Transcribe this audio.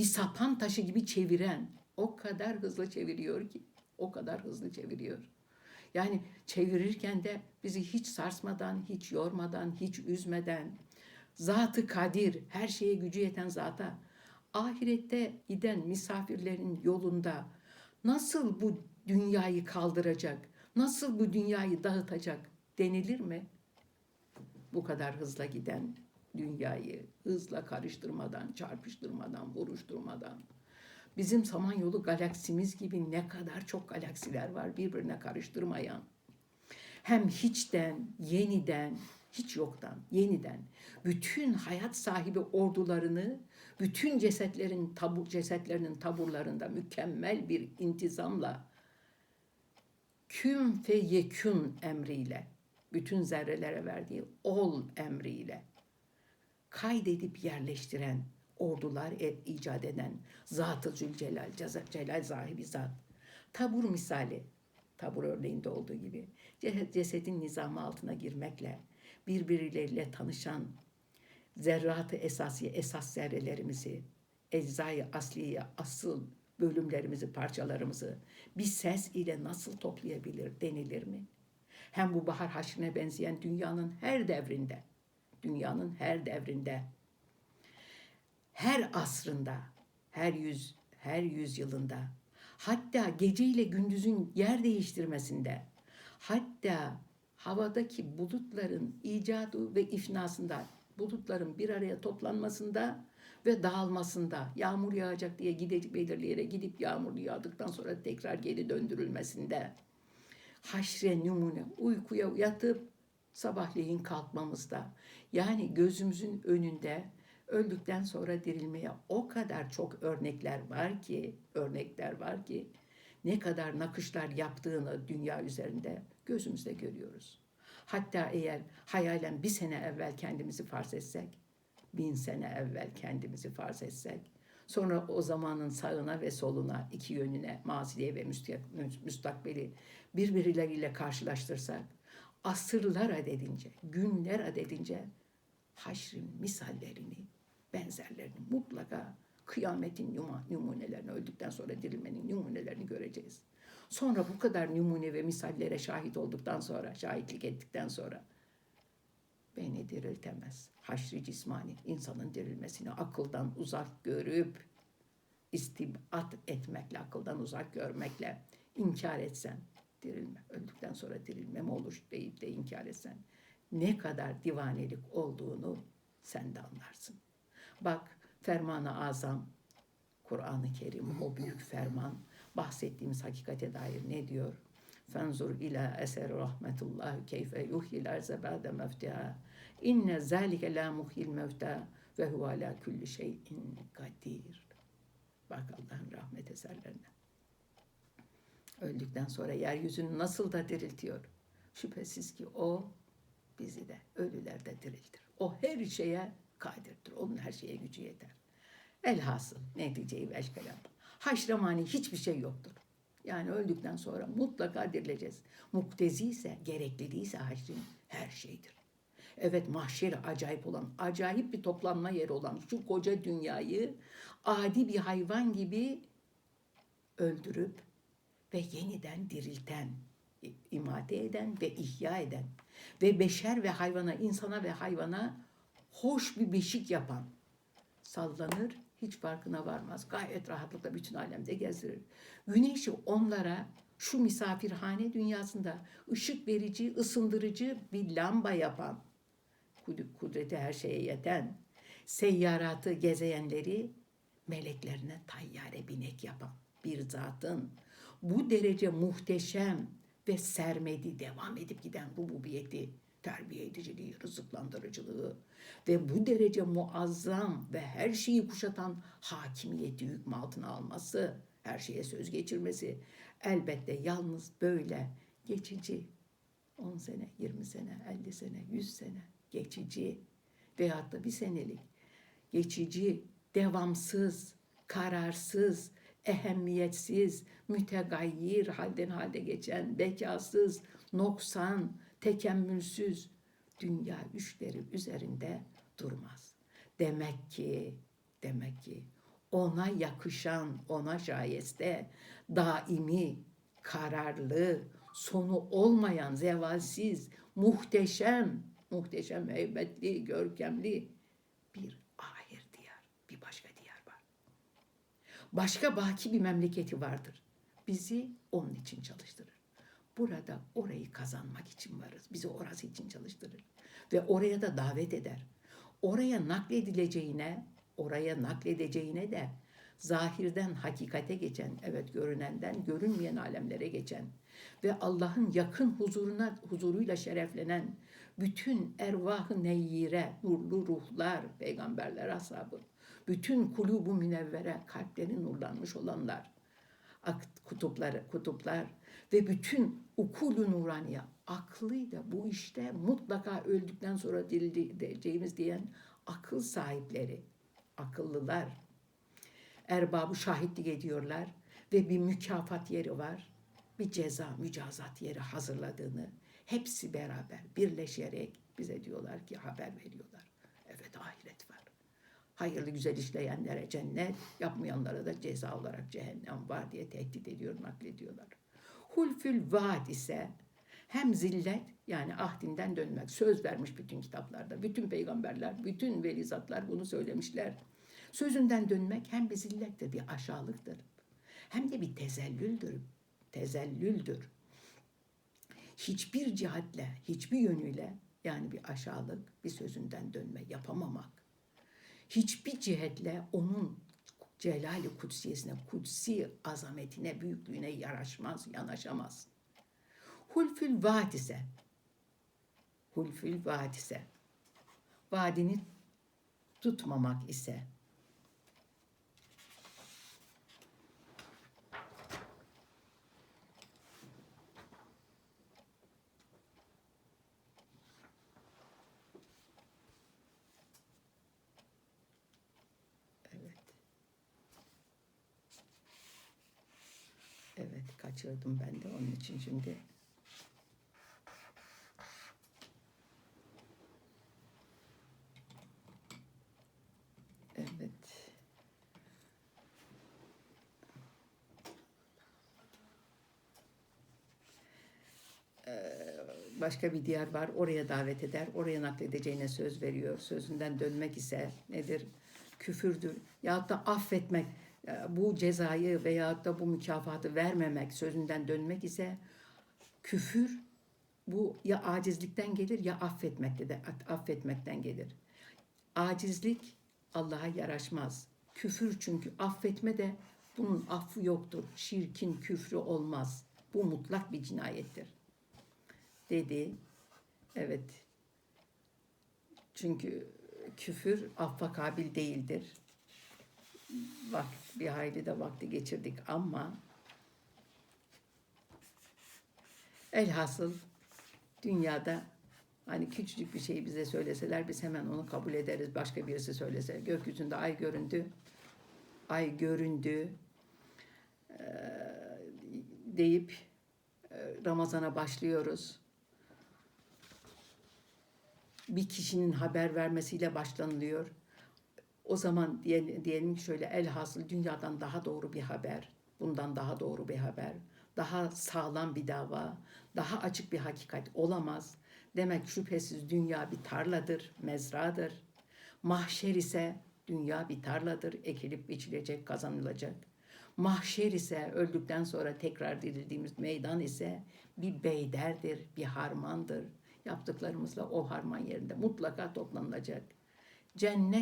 bir sapan taşı gibi çeviren o kadar hızlı çeviriyor ki o kadar hızlı çeviriyor. Yani çevirirken de bizi hiç sarsmadan, hiç yormadan, hiç üzmeden, zatı kadir, her şeye gücü yeten zata, ahirette giden misafirlerin yolunda nasıl bu dünyayı kaldıracak, nasıl bu dünyayı dağıtacak denilir mi? Bu kadar hızla giden dünyayı hızla karıştırmadan, çarpıştırmadan, vuruşturmadan. Bizim Samanyolu galaksimiz gibi ne kadar çok galaksiler var birbirine karıştırmayan. Hem hiçten, yeniden, hiç yoktan, yeniden bütün hayat sahibi ordularını bütün cesetlerin tabu cesetlerinin taburlarında mükemmel bir intizamla küm fe yekün emriyle bütün zerrelere verdiği ol emriyle kaydedip yerleştiren ordular e, icat eden Zat-ı Zülcelal, Celal sahibi zat. Tabur misali, tabur örneğinde olduğu gibi ce- cesedin nizamı altına girmekle birbirleriyle tanışan zerratı esasiye, esas zerrelerimizi, eczayı asliye, asıl bölümlerimizi, parçalarımızı bir ses ile nasıl toplayabilir denilir mi? Hem bu bahar haşrine benzeyen dünyanın her devrinde, dünyanın her devrinde, her asrında, her yüz, her yüzyılında, hatta gece ile gündüzün yer değiştirmesinde, hatta havadaki bulutların icadı ve ifnasında, bulutların bir araya toplanmasında ve dağılmasında, yağmur yağacak diye gidecek belirli yere gidip yağmur yağdıktan sonra tekrar geri döndürülmesinde, haşre numune uykuya yatıp sabahleyin kalkmamızda yani gözümüzün önünde öldükten sonra dirilmeye o kadar çok örnekler var ki örnekler var ki ne kadar nakışlar yaptığını dünya üzerinde gözümüzde görüyoruz. Hatta eğer hayalen bir sene evvel kendimizi farz etsek, bin sene evvel kendimizi farz etsek, sonra o zamanın sağına ve soluna, iki yönüne, maziye ve müstak- müstakbeli birbirleriyle karşılaştırsak, asırlar adedince, günler adedince haşrin misallerini, benzerlerini mutlaka kıyametin numa- numunelerini, öldükten sonra dirilmenin numunelerini göreceğiz. Sonra bu kadar numune ve misallere şahit olduktan sonra, şahitlik ettikten sonra beni diriltemez. Haşri cismani, insanın dirilmesini akıldan uzak görüp, istibat etmekle, akıldan uzak görmekle inkar etsen, dirilme, öldükten sonra dirilme mi olur deyip de inkar etsen, ne kadar divanelik olduğunu sen de anlarsın. Bak ferman-ı azam, Kur'an-ı Kerim o büyük ferman bahsettiğimiz hakikate dair ne diyor? Fenzur ila eser rahmetullah keyfe yuhyil erze ba'de mevtiha. İnne zâlike la muhyil mevta ve huve ala kulli şeyin kadir. Bak Allah'ın rahmet eserlerine. Öldükten sonra yeryüzünü nasıl da diriltiyor. Şüphesiz ki o bizi de ölüler de diriltir. O her şeye kadirdir. Onun her şeye gücü yeter. Elhasıl neticeyi beş kelam. Haşramani hiçbir şey yoktur. Yani öldükten sonra mutlaka dirileceğiz. Muktezi ise, gerekli değilse haşrin her şeydir. Evet mahşer acayip olan, acayip bir toplanma yeri olan şu koca dünyayı adi bir hayvan gibi öldürüp ve yeniden dirilten, imate eden ve ihya eden ve beşer ve hayvana, insana ve hayvana hoş bir beşik yapan sallanır, hiç farkına varmaz. Gayet rahatlıkla bütün alemde gezdirir. Güneşi onlara şu misafirhane dünyasında ışık verici, ısındırıcı bir lamba yapan, kudreti her şeye yeten, seyyaratı gezeyenleri meleklerine tayyare binek yapan bir zatın bu derece muhteşem ve sermedi devam edip giden rububiyeti, terbiye ediciliği, rızıklandırıcılığı ve bu derece muazzam ve her şeyi kuşatan hakimiyeti hükmü altına alması, her şeye söz geçirmesi elbette yalnız böyle geçici 10 sene, 20 sene, 50 sene, 100 sene geçici veyahut da bir senelik geçici, devamsız, kararsız, ehemmiyetsiz, mütegayyir halden halde geçen, bekasız, noksan, tekemmülsüz dünya üçleri üzerinde durmaz. Demek ki, demek ki ona yakışan, ona şayeste, daimi, kararlı, sonu olmayan, zevalsiz, muhteşem, muhteşem, heybetli, görkemli bir ahir diyar, bir başka diyar. Başka baki bir memleketi vardır. Bizi onun için çalıştırır. Burada orayı kazanmak için varız. Bizi orası için çalıştırır. Ve oraya da davet eder. Oraya nakledileceğine, oraya nakledeceğine de zahirden hakikate geçen, evet görünenden görünmeyen alemlere geçen ve Allah'ın yakın huzuruna huzuruyla şereflenen bütün ervah-ı neyyire, nurlu ruhlar, peygamberler ashabı, bütün kulubu münevvere, kalpleri nurlanmış olanlar, kutupları, kutuplar ve bütün ukulu nuraniye aklıyla bu işte mutlaka öldükten sonra dirileceğimiz diyen akıl sahipleri, akıllılar, erbabı şahitlik ediyorlar ve bir mükafat yeri var, bir ceza, mücazat yeri hazırladığını hepsi beraber birleşerek bize diyorlar ki haber veriyorlar. Evet ahiret var. Hayırlı güzel işleyenlere cennet, yapmayanlara da ceza olarak cehennem var diye tehdit ediyor, naklediyorlar. Hulfül vaad ise hem zillet yani ahdinden dönmek. Söz vermiş bütün kitaplarda. Bütün peygamberler, bütün velizatlar bunu söylemişler. Sözünden dönmek hem bir zillettir, bir aşağılıktır. Hem de bir tezellüldür. Tezellüldür. Hiçbir cihatle, hiçbir yönüyle yani bir aşağılık, bir sözünden dönme, yapamamak. Hiçbir cihetle onun celali kutsiyesine, kutsi azametine, büyüklüğüne yaraşmaz, yanaşamaz. Hulfül vaad ise, hulfül vaad ise, vaadini tutmamak ise, evet. Evet, kaçırdım ben de onun için şimdi. Evet. Ee, Başka bir diyar var, oraya davet eder, oraya nakledeceğine söz veriyor. Sözünden dönmek ise nedir? Küfürdür. Yahut da affetmek, bu cezayı veyahut da bu mükafatı vermemek, sözünden dönmek ise küfür bu ya acizlikten gelir ya affetmekte de affetmekten gelir. Acizlik Allah'a yaraşmaz. Küfür çünkü affetme de bunun affı yoktur. Şirkin küfrü olmaz. Bu mutlak bir cinayettir. Dedi. Evet. Çünkü küfür affa kabil değildir. Bak bir hayli de vakti geçirdik ama elhasıl dünyada hani küçücük bir şeyi bize söyleseler biz hemen onu kabul ederiz. Başka birisi söylese gökyüzünde ay göründü. Ay göründü. Ee, deyip e, Ramazan'a başlıyoruz. Bir kişinin haber vermesiyle başlanılıyor. O zaman diyelim, diyelim şöyle elhasıl dünyadan daha doğru bir haber, bundan daha doğru bir haber, daha sağlam bir dava, daha açık bir hakikat olamaz. Demek şüphesiz dünya bir tarladır, mezradır. Mahşer ise dünya bir tarladır, ekilip biçilecek, kazanılacak. Mahşer ise öldükten sonra tekrar dirildiğimiz meydan ise bir beyderdir, bir harmandır. Yaptıklarımızla o harman yerinde mutlaka toplanılacak. Cennet